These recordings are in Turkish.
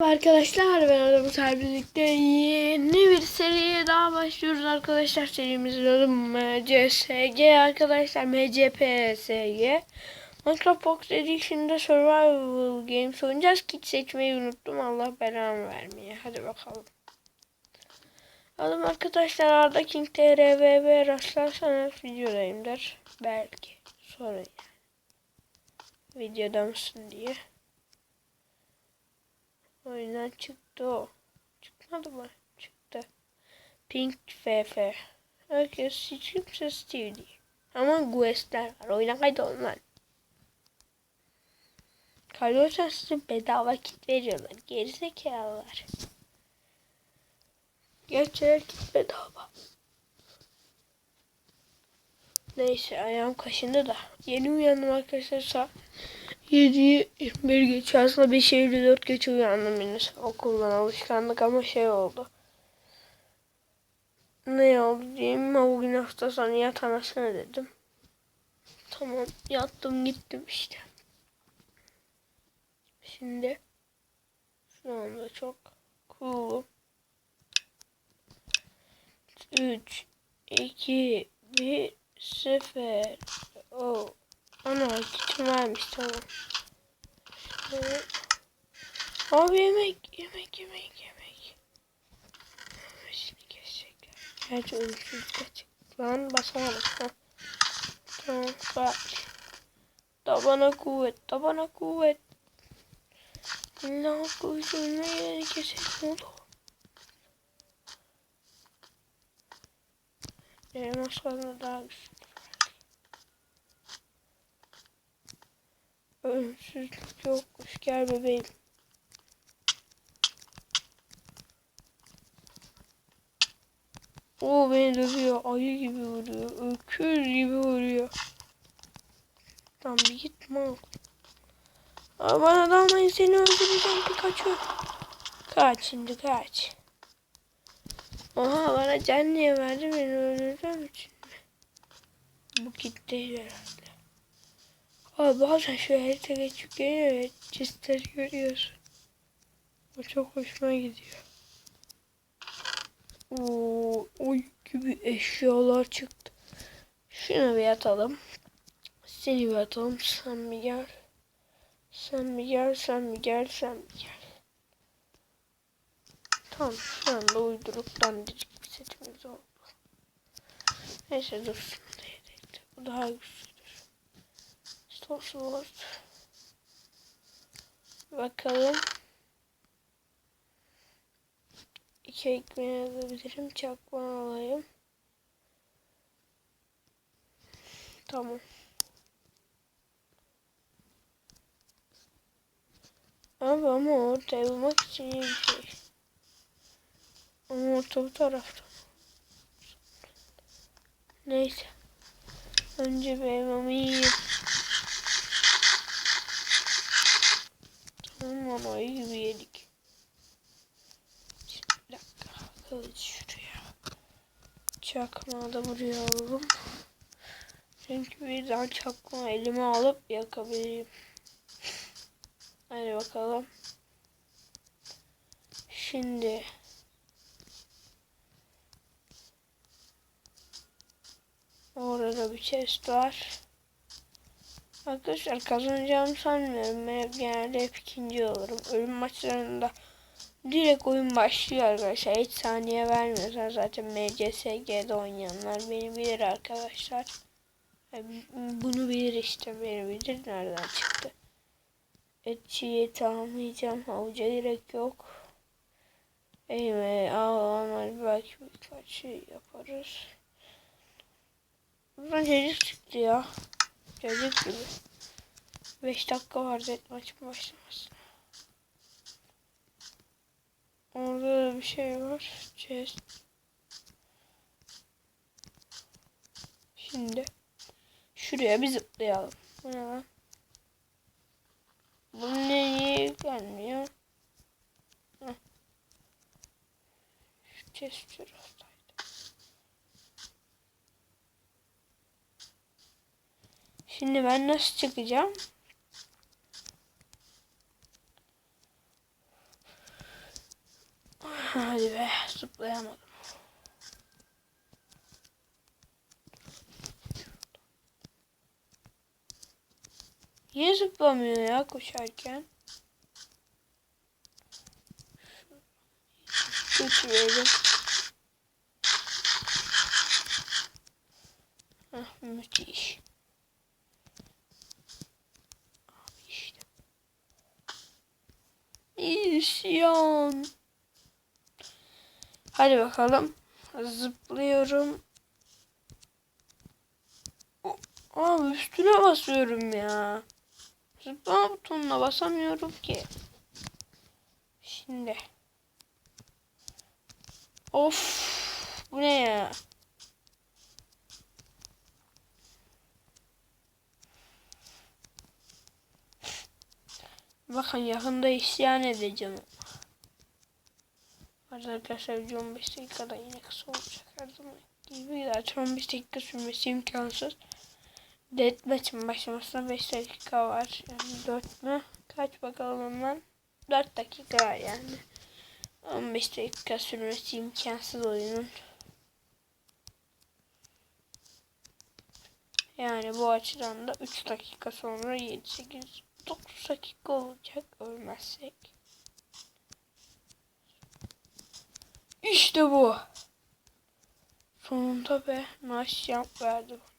Arkadaşlar ben Adam birlikte yeni bir seriye daha başlıyoruz arkadaşlar. Serimizin adı MCSG arkadaşlar MCPSG Minecraft Box Edition'da Survival Games oynayacağız. Kit seçmeyi unuttum Allah belamı vermeye. Hadi bakalım. Adım arkadaşlar Arda King TRVB rastlarsanız videodayımdır. Belki sorun yani. Videoda mısın diye Oyundan çıktı o. Çıkmadı mı? Çıktı. Pink FF. Herkes hiç kimse Steve değil. Ama questler var. Oyuna kaydolun lan. Kaydolursan size bedava kit veriyorlar. Gerizekalılar. Gerçekten kit bedava. Neyse ayağım kaşındı da. Yeni uyandım arkadaşlar. Saat 7'yi 21 geçiyor. Aslında 5 54 geç uyandım henüz. Okuldan alışkanlık ama şey oldu. Ne oldu diyeyim ama bugün hafta sonu yat anasını dedim. Tamam yattım gittim işte. Şimdi şu anda çok cool'um. 3 2 1 0 Oh. Ana kitim varmış tamam. Evet. Abi yemek, yemek, yemek, yemek. Şimdi kesecekler. Gerçi ölümsüz kaç. Lan basamadım. Ha. Tamam kaç. Tabana kuvvet, tabana kuvvet. Ne koyduğunu yeri keselim oldu. Elmaslarına daha güçlü. Ölümsüzlük yokmuş. Gel bebeğim. O beni dövüyor. Ayı gibi vuruyor. Öküz gibi vuruyor. Tamam bir git mal. Aa, bana dalmayın seni öldüreceğim Pikachu. Kaç şimdi kaç. Oha bana can niye verdi beni öldüreceğim için? Bu değil herhalde. Abi bazen şu harita geçip geliyor ya görüyorsun. O çok hoşuma gidiyor. Oo, oy gibi eşyalar çıktı. Şunu bir atalım. Seni bir atalım. Sen bir gel. Sen bir gel, sen bir gel, sen bir gel. Tamam şu anda uyduruk dandirik bir setimiz oldu. Neyse dursun. Bu daha güçlüdür. Stop Bakalım. İki ekmeği alabilirim. Çakma alayım. Tamam. Abi ama ortaya bulmak için iyi bir şey. Ama orta bu tarafta. Neyse. Önce bir elmamı yiyeyim. Gibi yedik. Şimdi bir dakika. Kılıç şuraya. Çakmağı da buraya alalım. Çünkü birden çakma elime alıp yakabilirim. Hadi bakalım. Şimdi Orada bir chest var. Arkadaşlar kazanacağımı sanmıyorum. Ben genelde hep ikinci olurum. Ölüm maçlarında direkt oyun başlıyor arkadaşlar. Hiç saniye vermiyorlar. Zaten MCSG'de oynayanlar beni bilir arkadaşlar. Bunu bilir işte. Beni bilir. Nereden çıktı? Etçiyi tamamlayacağım. Havuca gerek yok. Eğme ağlanlar belki birkaç şey yaparız. Buradan çocuk çıktı ya. Çocuk gibi. 5 dakika var zet maçın başlamasına. Orada da bir şey var. Chest. Şimdi şuraya bir zıplayalım. Bu ne lan? Bu niye gelmiyor? Heh. Şu chest şurada. Şimdi ben nasıl çıkacağım? Hadi be zıplayamadım. Niye zıplamıyor ya koşarken? Götürelim. Hah, müthiş. Abi işte. İsyan. Hadi bakalım. Zıplıyorum. Abi üstüne basıyorum ya. Zıplama butonuna basamıyorum ki. Şimdi. Of. Bu ne ya? Bakın yakında isyan edeceğim. Arkadaşlar video 15 dakikada yine kısa olacak her zaman gibi. Zaten 15 dakika sürmesi imkansız. Deathmatch'ın başlamasına 5 dakika var. Yani 4 mü? Kaç bakalım hemen. 4 dakika var yani. 15 dakika sürmesi imkansız oyunun. Yani bu açıdan da 3 dakika sonra 7, 8, 9 dakika olacak ölmezsek. İşte bu. Sonunda be nice jump verdi bana.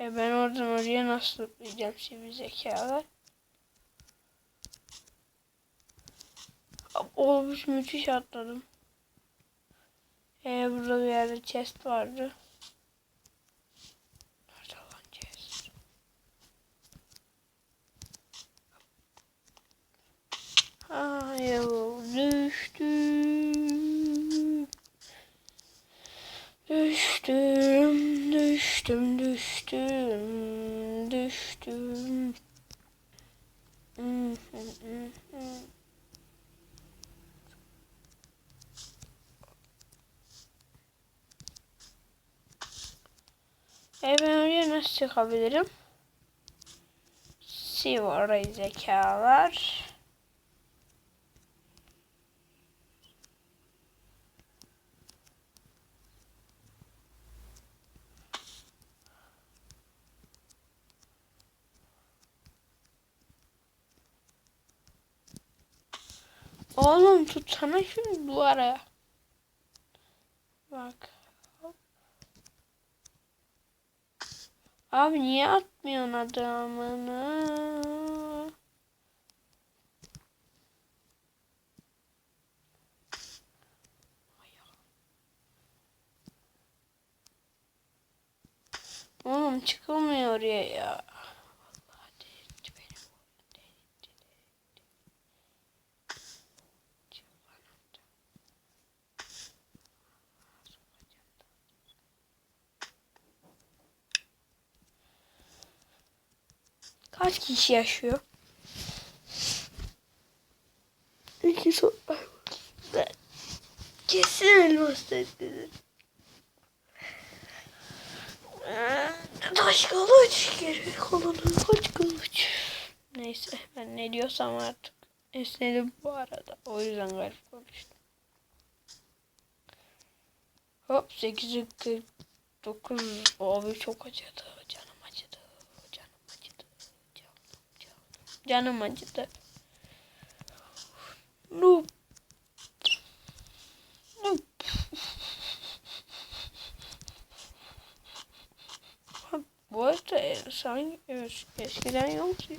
E ben oradan oraya nasıl zıplayacağım şimdi zekalar? Olmuş müthiş atladım. E burada bir yerde chest vardı. Nerede lan chest? Hayır düştüm. Düştüm, düştüm, düştüm, düştüm. E ben oraya nasıl çıkabilirim? Siv orayı zekalar. Oğlum tutsana şunu duvara. Bak. Abi niye atmıyorsun adamını? Oğlum çıkılmıyor oraya ya. Vallahi delirtti beni bu oyun, delirtti, delirtti. Çık bana da. Kaç kişi yaşıyor? İki so... Kesin elmas dedi. Taş kılıç geri kalanı kaç kılıç. Neyse ben ne diyorsam artık esnedim bu arada. O yüzden garip konuştum. Hop 8'e 49 abi çok acıdı. Acıdı. Canım acıdı. Canım, canım, acıdı. Noob. Noob. Bu arada sanki es- eskiden yoktu.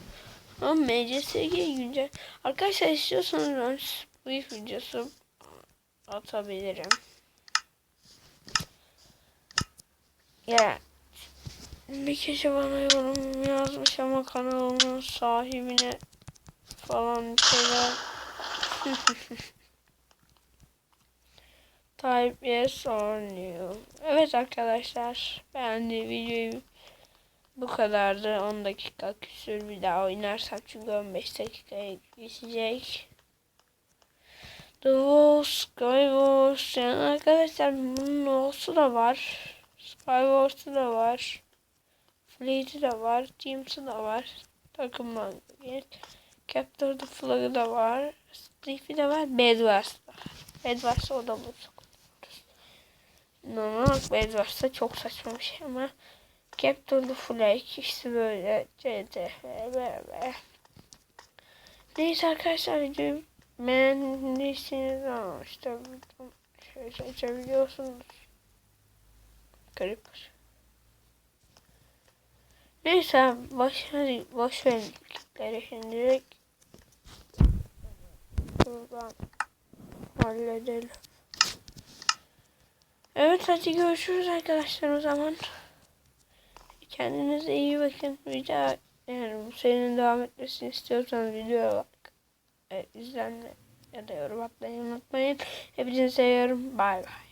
Ama MCSG güncel. Arkadaşlar istiyorsanız ben brief videosu atabilirim. Ya bir kişi bana yorum yazmış ama kanalımın sahibine falan bir şeyler Type yes or no. Evet arkadaşlar beğendi videoyu bu kadardı. 10 dakika küsür bir daha oynarsam çünkü 15 dakikaya geçecek. The Wolf, Skywars yani arkadaşlar bunun olsu da var. Skywars'ı da var. Fleet'i de var. Teams'ı da var. Takım Magnet. Capture the Flag'ı da var. Spliff'i de var. Bedwars da var. Bed varsa o da bulsak. Normal bed varsa çok saçma bir şey ama Capture the Flag işte böyle CTF böyle. Neyse arkadaşlar videoyu beğendiyseniz ama işte şöyle seçebiliyorsunuz. Garip. Neyse boş, boş verin klipleri şimdilik. Buradan halledelim. Evet hadi görüşürüz arkadaşlar o zaman. Kendinize iyi bakın. Video yani bu serinin devam etmesini istiyorsanız videoya bak. E, izlenme ya da yorum atmayı unutmayın. Hepinizi seviyorum. Bay bay.